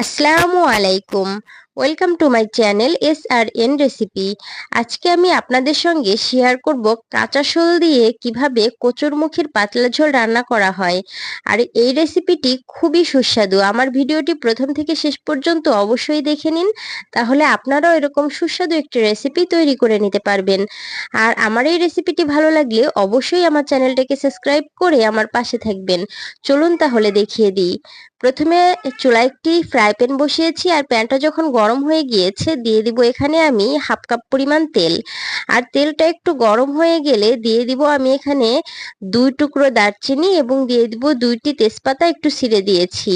আসসালামু আলাইকুম। Welcome to my channel S R N recipe আজকে আমি আপনাদের সঙ্গে শেয়ার করব কাঁচা শোল দিয়ে কীভাবে কচুরমুখীর পাতলা ঝোল রান্না করা হয়। আর এই রেসিপিটি খুবই সুস্বাদু। আমার ভিডিওটি প্রথম থেকে শেষ পর্যন্ত অবশ্যই দেখে নিন, তাহলে আপনারাও এরকম সুস্বাদু একটি রেসিপি তৈরি করে নিতে পারবেন। আর আমার এই রেসিপিটি ভালো লাগলে অবশ্যই আমার চ্যানেলটাকে সাবস্ক্রাইব করে আমার পাশে থাকবেন। চলুন তাহলে দেখিয়ে দিই। প্রথমে চুলায় একটি ফ্রাই প্যান বসিয়েছি, আর প্যানটা যখন গরম হয়ে গিয়েছে, দিয়ে দিব এখানে আমি হাফ কাপ পরিমাণ তেল। আর তেলটা একটু গরম হয়ে গেলে দিয়ে দিব আমি এখানে দুই টুকরো দারচিনি এবং দিয়ে দিব দুইটি তেজপাতা একটু ছিঁড়ে দিয়েছি।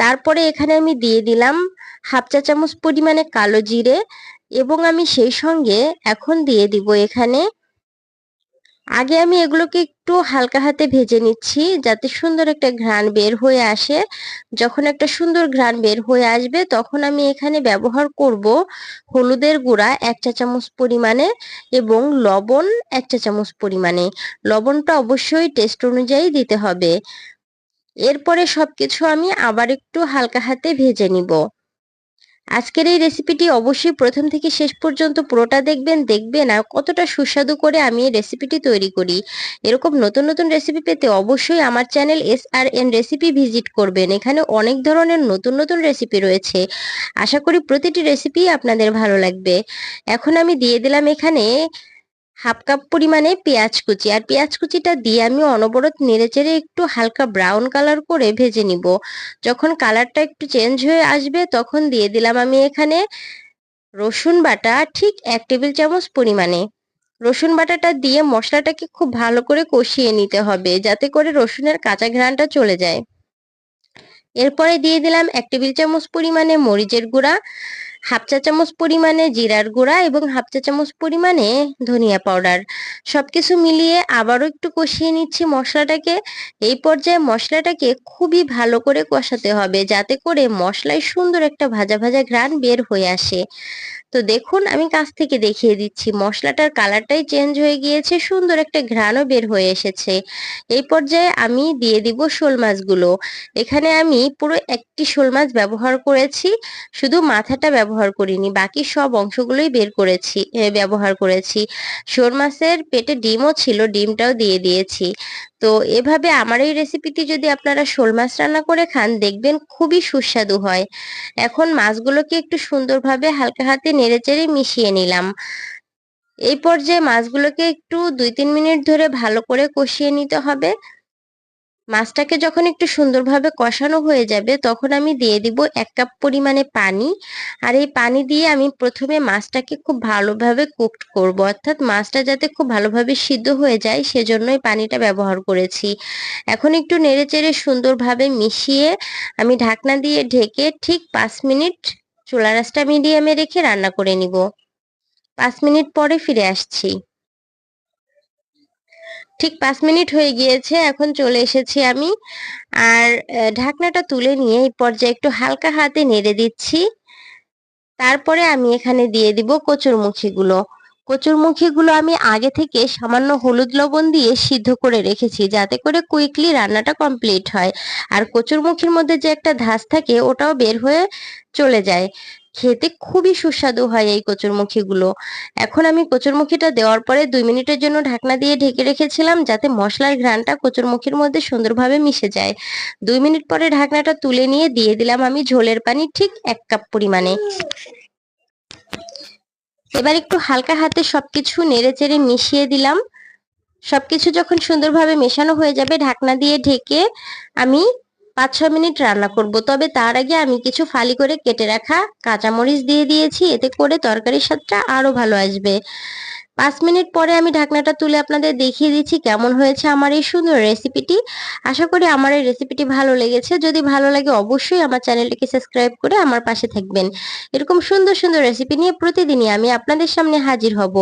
তারপরে এখানে আমি দিয়ে দিলাম হাফ চা চামচ পরিমাণে কালো জিরে এবং আমি সেই সঙ্গে এখন দিয়ে দিব এখানে আগে আমি এগুলোকে একটু হালকা হাতে ভেজে নিচ্ছি, যাতে সুন্দর একটা ঘ্রাণ বের হয়ে আসে। যখন একটা সুন্দর ঘ্রাণ বের হয়ে আসবে, তখন আমি এখানে ব্যবহার করব হলুদের গুঁড়া এক চা চামচ পরিমাণে এবং লবণ এক চা চামচ পরিমাণে। লবণটা অবশ্যই টেস্ট অনুযায়ী দিতে হবে। এরপরে সবকিছু আমি আবার একটু হালকা হাতে ভেজে নিব। আজকের এই রেসিপিটি অবশ্যই প্রথম থেকে শেষ পর্যন্ত পুরোটা দেখবেন দেখবেন আর কতটা সুস্বাদু করে আমি এই রেসিপিটি তৈরি করি। এরকম নতুন নতুন রেসিপি পেতে অবশ্যই আমার channel S R N recipe visit করবেন। এখানে অনেক ধরনের নতুন নতুন রেসিপি রয়েছে। আশা করি প্রতিটি রেসিপি আপনাদের ভালো লাগবে। এখন আমি দিয়ে দিলাম এখানে হাফ কাপ পরিমাণে পেঁয়াজ কুচি। আর পেঁয়াজ কুচিটা দিয়ে আমি অনবরত নেড়েচেড়ে একটু হালকা ব্রাউন কালার করে ভেজে নিব। যখন কালারটা একটু চেঞ্জ হয়ে আসবে, তখন দিয়ে দিলাম আমি এখানে রসুন বাটা ঠিক এক টেবিল চামচ পরিমাণে। রসুন বাটাটা দিয়ে মশলাটাকে খুব ভালো করে কষিয়ে নিতে হবে, যাতে করে রসুনের কাঁচা ঘ্রাণটা চলে যায়। এরপরে দিয়ে দিলাম এক টেবিল চামচ পরিমাণে মরিচের গুঁড়া। হাফ চা চামচ পরিমাণে জিরার গুঁড়া এবং হাফ চা চামচ পরিমাণে ধনিয়া পাউডার। সবকিছু মিলিয়ে আবারও একটু কষিয়ে নিচ্ছি মশলাটাকে। এই পর্যায়ে মশলাটাকে খুবই ভালো করে কষাতে হবে যাতে করে মশলায় সুন্দর একটা ভাজা ভাজা ঘ্রাণ বের হয়ে আসে। তো দেখুন, আমি কাছ থেকে দেখিয়ে দিচ্ছি, মশলাটার কালারটাই চেঞ্জ হয়ে গিয়েছে, সুন্দর একটা ঘ্রাণও বের হয়ে এসেছে। এই পর্যায়ে আমি দিয়ে দিব শোল মাছগুলো। এখানে আমি পুরো একটি শোল মাছ ব্যবহার করেছি, শুধু মাথাটা ব্যবহার করিনি, বাকি সব অংশগুলোই বের করেছি ব্যবহার করেছি। শোল মাছের পেটে ডিমও ছিল, ডিমটাও দিয়ে দিয়েছি। তো এভাবে আমার এই রেসিপিটি যদি আপনারা শোল মাছ রান্না করে খান, দেখবেন খুবই সুস্বাদু হয়। এখন মাছগুলোকে একটু সুন্দরভাবে হালকা হাতে নেড়েচেড়ে মিশিয়ে নিলাম। এই পর্যায়ে মাছগুলোকে একটু দুই তিন মিনিট ধরে ভালো করে কষিয়ে নিতে হবে। মাছটাকে যখন একটু সুন্দরভাবে কষানো হয়ে যাবে, তখন আমি দিয়ে দিব এক কাপ পরিমাণে পানি। আর এই পানি দিয়ে আমি প্রথমে মাছটাকে খুব ভালোভাবে কুকড করব। অর্থাৎ মাছটা যাতে খুব ভালোভাবে সিদ্ধ হয়ে যায়, সেজন্যই পানিটা ব্যবহার করেছি। এখন একটু নেড়েচেড়ে সুন্দরভাবে মিশিয়ে আমি ঢাকনা দিয়ে ঢেকে ঠিক পাঁচ মিনিট চুলা রাসটা মিডিয়ামে রেখে রান্না করে নিব। পাঁচ মিনিট পরে ফিরে আসছি। ঠিক পাঁচ মিনিট হয়ে গিয়েছে, এখন চলে এসেছি আমি। আর ঢাকনাটা তুলে নিয়ে এই পর্যায়ে একটু হালকা হাতে নেড়ে দিচ্ছি। তারপরে আমি এখানে দিয়ে দিব কচুরমুখীগুলো। কচুরমুখীগুলো আমি আগে থেকে সামান্য হলুদ লবণ দিয়ে সিদ্ধ করে রেখেছি, যাতে করে কুইকলি রান্নাটা কমপ্লিট হয়। আর কচুরমুখীর মধ্যে যে একটা ধাস থাকে, ওটাও বের হয়ে চলে যায়। খেতে খুবই সুস্বাদু হয় এই কচুরমুখীগুলো। এখন আমি কচুরমুখীটা দেওয়ার পরে দুই মিনিটের জন্য ঢাকনা দিয়ে ঢেকে রেখেছিলাম যাতে মশলার ঘ্রাণটা কচুরমুখীর মধ্যে সুন্দরভাবে মিশে যায়। দুই মিনিট পরে ঢাকনাটা তুলে নিয়ে দিয়ে দিলাম আমি ঝোলের পানি ঠিক এক কাপ পরিমাণে। এবার একটু হালকা হাতে সবকিছু নেড়ে চেড়ে মিশিয়ে দিলাম। সবকিছু যখন সুন্দরভাবে মেশানো হয়ে যাবে, ঢাকনা দিয়ে ঢেকে আমি পাঁচ ছ মিনিট রান্না করব, তবে তার আগে আমি কিছু ফালি করে কেটে রাখা কাঁচামরিচ দিয়ে দিয়েছি, এতে করে তরকারির স্বাদটা আরও ভালো আসবে। পাঁচ মিনিট পরে আমি ঢাকনাটা তুলে আপনাদের দেখিয়ে দিচ্ছি কেমন হয়েছে আমার এই সুন্দর রেসিপিটি। আশা করি আমার এই রেসিপিটি ভালো লেগেছে। যদি ভালো লাগে অবশ্যই আমার চ্যানেলটিকে সাবস্ক্রাইব করে আমার পাশে থাকবেন। এরকম সুন্দর সুন্দর রেসিপি নিয়ে প্রতিদিনই আমি আপনাদের সামনে হাজির হব।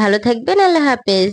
ভালো থাকবেন, আল্লাহ হাফেজ।